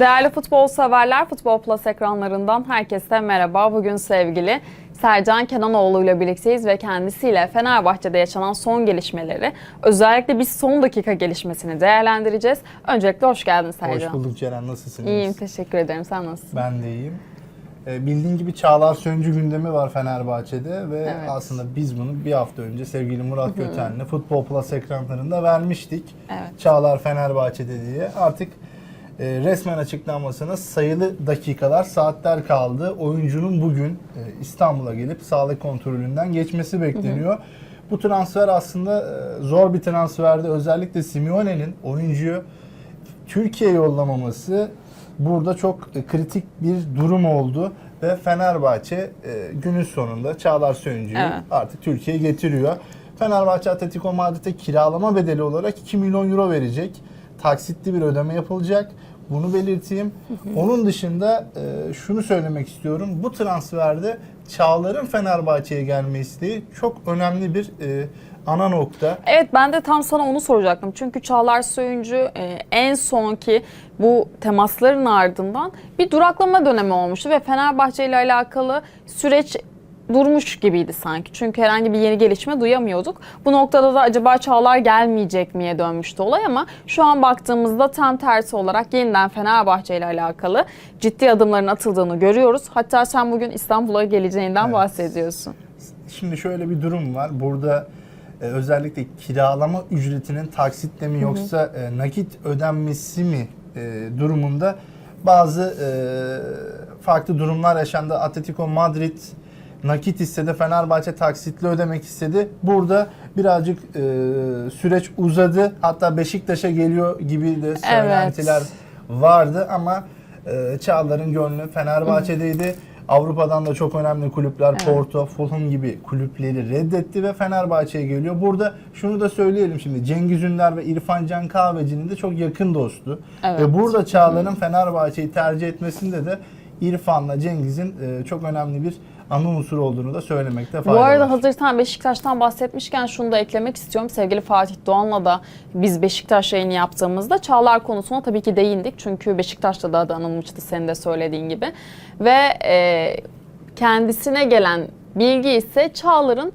Değerli futbol severler, Futbol Plus ekranlarından herkese merhaba. Bugün sevgili Sercan Kenanoğlu ile birlikteyiz ve kendisiyle Fenerbahçe'de yaşanan son gelişmeleri, özellikle bir son dakika gelişmesini değerlendireceğiz. Öncelikle hoş geldin Sercan. Hoş bulduk Ceren, nasılsınız? İyiyim, teşekkür ederim. Sen nasılsın? Ben de iyiyim. Ee, bildiğin gibi Çağlar Söncü gündemi var Fenerbahçe'de ve Evet. aslında biz bunu bir hafta önce sevgili Murat Göten'le Futbol Plus ekranlarında vermiştik. Evet. Çağlar Fenerbahçe'de diye. Artık e, resmen açıklanmasına sayılı dakikalar, saatler kaldı. Oyuncunun bugün e, İstanbul'a gelip sağlık kontrolünden geçmesi bekleniyor. Bu transfer aslında e, zor bir transferdi. Özellikle Simeone'nin oyuncuyu Türkiye yollamaması burada çok e, kritik bir durum oldu ve Fenerbahçe e, günün sonunda Çağlar Söyüncü'yü Evet. artık Türkiye'ye getiriyor. Fenerbahçe Atletico Madrid'e kiralama bedeli olarak 2 milyon euro verecek. Taksitli bir ödeme yapılacak. Bunu belirteyim. Onun dışında e, şunu söylemek istiyorum. Bu transferde Çağlar'ın Fenerbahçe'ye gelme isteği çok önemli bir e, ana nokta. Evet ben de tam sana onu soracaktım. Çünkü Çağlar Söyüncü e, en sonki bu temasların ardından bir duraklama dönemi olmuştu ve Fenerbahçe ile alakalı süreç durmuş gibiydi sanki. Çünkü herhangi bir yeni gelişme duyamıyorduk. Bu noktada da acaba Çağlar gelmeyecek miye dönmüştü olay ama şu an baktığımızda tam tersi olarak yeniden Fenerbahçe ile alakalı ciddi adımların atıldığını görüyoruz. Hatta sen bugün İstanbul'a geleceğinden Evet. bahsediyorsun. Şimdi şöyle bir durum var. Burada e, özellikle kiralama ücretinin taksitle mi yoksa e, nakit ödenmesi mi e, durumunda bazı e, farklı durumlar yaşandı. Atletico Madrid nakit istedi, Fenerbahçe taksitli ödemek istedi. Burada birazcık e, süreç uzadı. Hatta Beşiktaş'a geliyor gibi de söylentiler vardı ama e, Çağlar'ın gönlü Fenerbahçe'deydi. Avrupa'dan da çok önemli kulüpler Evet. Porto, Fulham gibi kulüpleri reddetti ve Fenerbahçe'ye geliyor. Burada şunu da söyleyelim şimdi Cengiz Ünder ve İrfan Can Kahveci'nin de çok yakın dostu. Evet. Ve burada Çağlar'ın Fenerbahçe'yi tercih etmesinde de İrfan'la Cengiz'in e, çok önemli bir ana unsur olduğunu da söylemekte fayda Bu arada var. hazır sen Beşiktaş'tan bahsetmişken şunu da eklemek istiyorum. Sevgili Fatih Doğan'la da biz Beşiktaş yayını yaptığımızda Çağlar konusuna tabii ki değindik. Çünkü Beşiktaş'ta da adı anılmıştı senin de söylediğin gibi. Ve e, kendisine gelen bilgi ise Çağlar'ın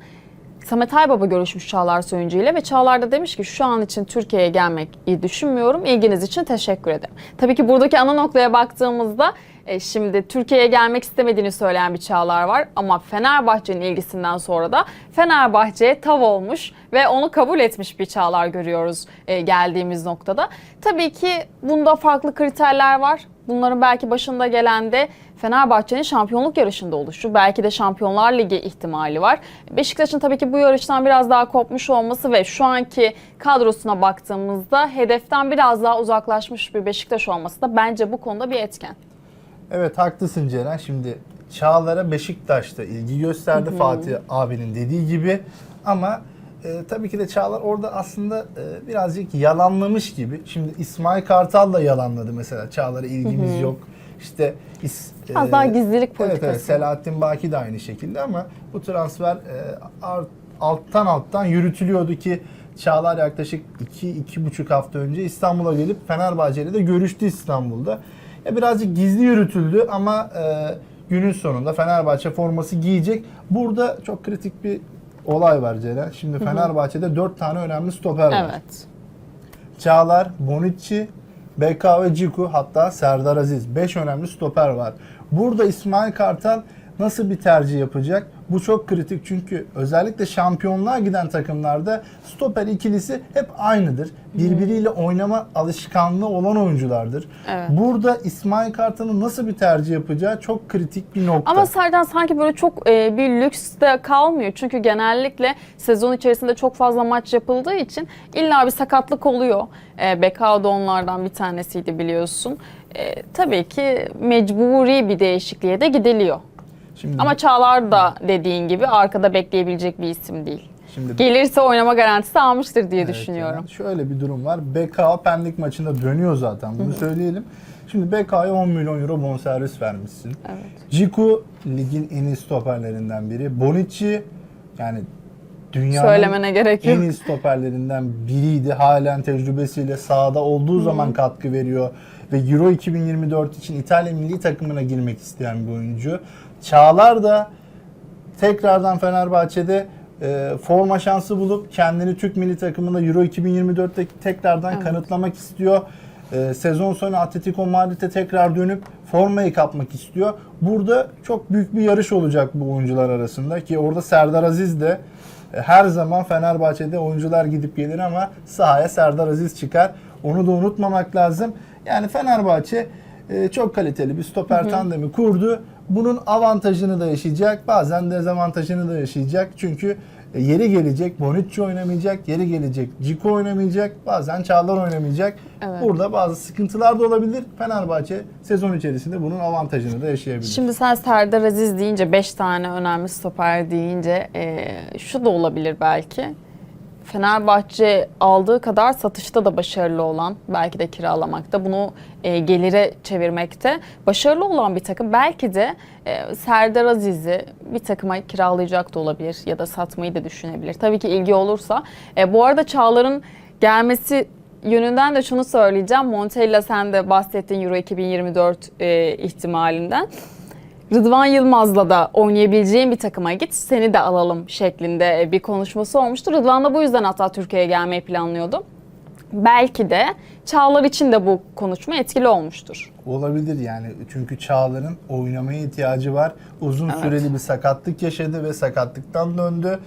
Samet Aybaba görüşmüş Çağlar Söyüncü ile ve Çağlar da demiş ki şu an için Türkiye'ye gelmeyi düşünmüyorum. İlginiz için teşekkür ederim. Tabii ki buradaki ana noktaya baktığımızda e, şimdi Türkiye'ye gelmek istemediğini söyleyen bir Çağlar var ama Fenerbahçe'nin ilgisinden sonra da Fenerbahçe'ye tav olmuş ve onu kabul etmiş bir Çağlar görüyoruz e, geldiğimiz noktada. Tabii ki bunda farklı kriterler var. Bunların belki başında gelen de Fenerbahçe'nin şampiyonluk yarışında oluşu, belki de Şampiyonlar Ligi ihtimali var. Beşiktaş'ın tabii ki bu yarıştan biraz daha kopmuş olması ve şu anki kadrosuna baktığımızda hedeften biraz daha uzaklaşmış bir Beşiktaş olması da bence bu konuda bir etken. Evet haklısın Ceren. Şimdi Çağlar'a Beşiktaş'ta ilgi gösterdi Fatih abinin dediği gibi. Ama e, tabii ki de Çağlar orada aslında e, birazcık yalanlamış gibi. Şimdi İsmail Kartal da yalanladı mesela. Çağlar'a ilgimiz yok. İşte is, Biraz daha gizlilik Evet, politikası. evet Selahattin Baki de aynı şekilde ama bu transfer e, ar- alttan alttan yürütülüyordu ki Çağlar yaklaşık 2-2,5 hafta önce İstanbul'a gelip Fenerbahçe ile de görüştü İstanbul'da. Ya birazcık gizli yürütüldü ama e, günün sonunda Fenerbahçe forması giyecek. Burada çok kritik bir olay var Ceren. Şimdi Fenerbahçe'de 4 tane önemli stoper var. Evet. Çağlar, Bonucci, BK ve Ciku hatta Serdar Aziz. 5 önemli stoper var. Burada İsmail Kartal nasıl bir tercih yapacak? Bu çok kritik çünkü özellikle şampiyonluğa giden takımlarda stoper ikilisi hep aynıdır. Birbiriyle oynama alışkanlığı olan oyunculardır. Evet. Burada İsmail Kartal'ın nasıl bir tercih yapacağı çok kritik bir nokta. Ama Serdan sanki böyle çok e, bir lüks de kalmıyor. Çünkü genellikle sezon içerisinde çok fazla maç yapıldığı için illa bir sakatlık oluyor. E, Bekao da onlardan bir tanesiydi biliyorsun. E, tabii ki mecburi bir değişikliğe de gidiliyor. Şimdi, Ama Çağlar da dediğin gibi arkada bekleyebilecek bir isim değil. şimdi Gelirse oynama garantisi almıştır diye Evet, düşünüyorum. yani şöyle bir durum var. BK Pendik maçında dönüyor zaten. Bunu söyleyelim. Şimdi BK'ya 10 milyon euro bonservis vermişsin. Evet. Ciku ligin en iyi stoperlerinden biri. Bonucci yani dünyanın Söylemene gerek yok. en iyi stoperlerinden biriydi. Halen tecrübesiyle sahada olduğu zaman katkı veriyor. ve Euro 2024 için İtalya milli takımına girmek isteyen bir oyuncu. Çağlar da tekrardan Fenerbahçe'de e, forma şansı bulup kendini Türk milli takımında Euro 2024'te tekrardan Evet. kanıtlamak istiyor. E, sezon sonu Atletico Madrid'e tekrar dönüp formayı kapmak istiyor. Burada çok büyük bir yarış olacak bu oyuncular arasında ki orada Serdar Aziz de e, her zaman Fenerbahçe'de oyuncular gidip gelir ama sahaya Serdar Aziz çıkar. Onu da unutmamak lazım. Yani Fenerbahçe e, çok kaliteli bir stoper tandemi kurdu. Bunun avantajını da yaşayacak, bazen dezavantajını da yaşayacak. Çünkü e, yeri gelecek Bonucci oynamayacak, yeri gelecek Ciku oynamayacak, bazen Çağlar oynamayacak. Evet. Burada bazı sıkıntılar da olabilir. Fenerbahçe sezon içerisinde bunun avantajını da yaşayabilir. Şimdi sen Serdar Aziz deyince 5 tane önemli stoper deyince e, şu da olabilir belki. Fenerbahçe aldığı kadar satışta da başarılı olan, belki de kiralamakta, bunu e, gelire çevirmekte başarılı olan bir takım. Belki de e, Serdar Aziz'i bir takıma kiralayacak da olabilir ya da satmayı da düşünebilir. Tabii ki ilgi olursa. E, bu arada Çağlar'ın gelmesi yönünden de şunu söyleyeceğim. Montella sen de bahsettin Euro 2024 e, ihtimalinden. Rıdvan Yılmaz'la da oynayabileceğin bir takıma git seni de alalım şeklinde bir konuşması olmuştu. Rıdvan da bu yüzden hatta Türkiye'ye gelmeyi planlıyordu. Belki de Çağlar için de bu konuşma etkili olmuştur. Olabilir yani çünkü Çağlar'ın oynamaya ihtiyacı var. Uzun Evet. süreli bir sakatlık yaşadı ve sakatlıktan döndü.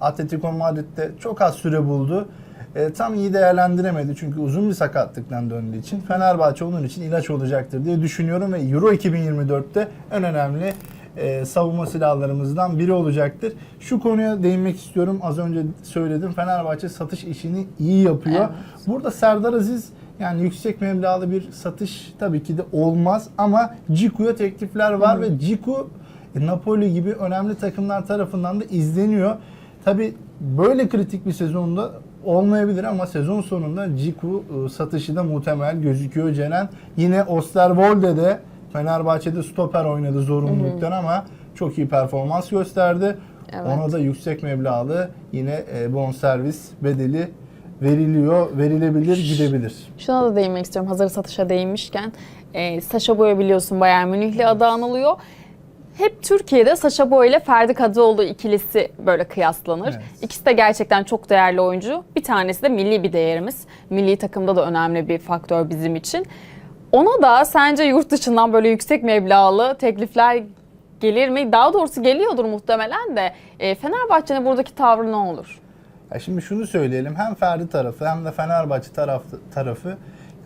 Atletico Madrid'de çok az süre buldu. E, tam iyi değerlendiremedi çünkü uzun bir sakatlıktan döndüğü için. Fenerbahçe onun için ilaç olacaktır diye düşünüyorum ve Euro 2024'te en önemli e, savunma silahlarımızdan biri olacaktır. Şu konuya değinmek istiyorum. Az önce söyledim. Fenerbahçe satış işini iyi yapıyor. Evet. Burada Serdar Aziz yani yüksek meblağlı bir satış tabii ki de olmaz ama Ciku'ya teklifler var ve Ciku e, Napoli gibi önemli takımlar tarafından da izleniyor. Tabii böyle kritik bir sezonda olmayabilir ama sezon sonunda Ciku e, satışı da muhtemel gözüküyor Cenen. Yine Osterwolde de Fenerbahçe'de stoper oynadı zorunluluktan ama çok iyi performans gösterdi. Evet. Ona da yüksek meblağlı yine e, bonservis bedeli veriliyor, verilebilir, gidebilir. Şuna da değinmek istiyorum hazır satışa değinmişken. E, Saşa Boya biliyorsun Bayern Münihli adı anılıyor. Hep Türkiye'de Saşa Boya ile Ferdi Kadıoğlu ikilisi böyle kıyaslanır. Evet. İkisi de gerçekten çok değerli oyuncu. Bir tanesi de milli bir değerimiz. Milli takımda da önemli bir faktör bizim için. Ona da sence yurt dışından böyle yüksek meblağlı teklifler gelir mi? Daha doğrusu geliyordur muhtemelen de. E, Fenerbahçe'nin buradaki tavrı ne olur? Ya şimdi şunu söyleyelim. Hem Ferdi tarafı hem de Fenerbahçe tarafı, tarafı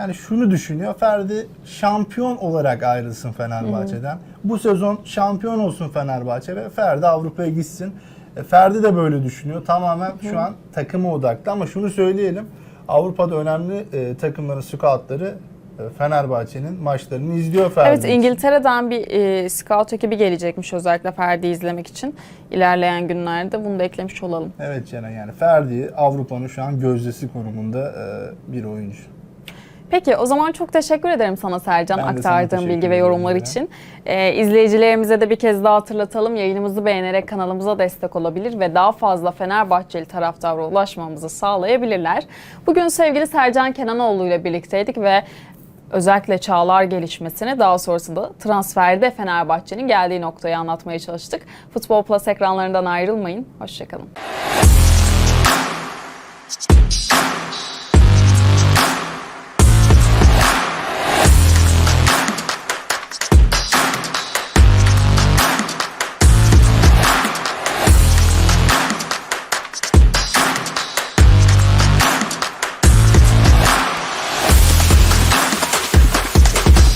yani şunu düşünüyor. Ferdi şampiyon olarak ayrılsın Fenerbahçe'den. Bu sezon şampiyon olsun Fenerbahçe ve Ferdi Avrupa'ya gitsin. E, Ferdi de böyle düşünüyor. Tamamen şu an takıma odaklı ama şunu söyleyelim. Avrupa'da önemli e, takımların scoutları e, Fenerbahçe'nin maçlarını izliyor Ferdi. Evet için. İngiltere'den bir e, scout ekibi gelecekmiş özellikle Ferdi'yi izlemek için. İlerleyen günlerde bunu da eklemiş olalım. Evet Ceren yani Ferdi Avrupa'nın şu an gözdesi konumunda e, bir oyuncu. Peki o zaman çok teşekkür ederim sana Sercan Ben aktardığın bilgi ve yorumlar Ceren. için. Ee, izleyicilerimize de bir kez daha hatırlatalım. Yayınımızı beğenerek kanalımıza destek olabilir ve daha fazla Fenerbahçeli taraftara ulaşmamızı sağlayabilirler. Bugün sevgili Sercan Kenanoğlu ile birlikteydik ve özellikle Çağlar gelişmesini daha sonrasında transferde Fenerbahçe'nin geldiği noktayı anlatmaya çalıştık. Futbol Plus ekranlarından ayrılmayın. Hoşçakalın.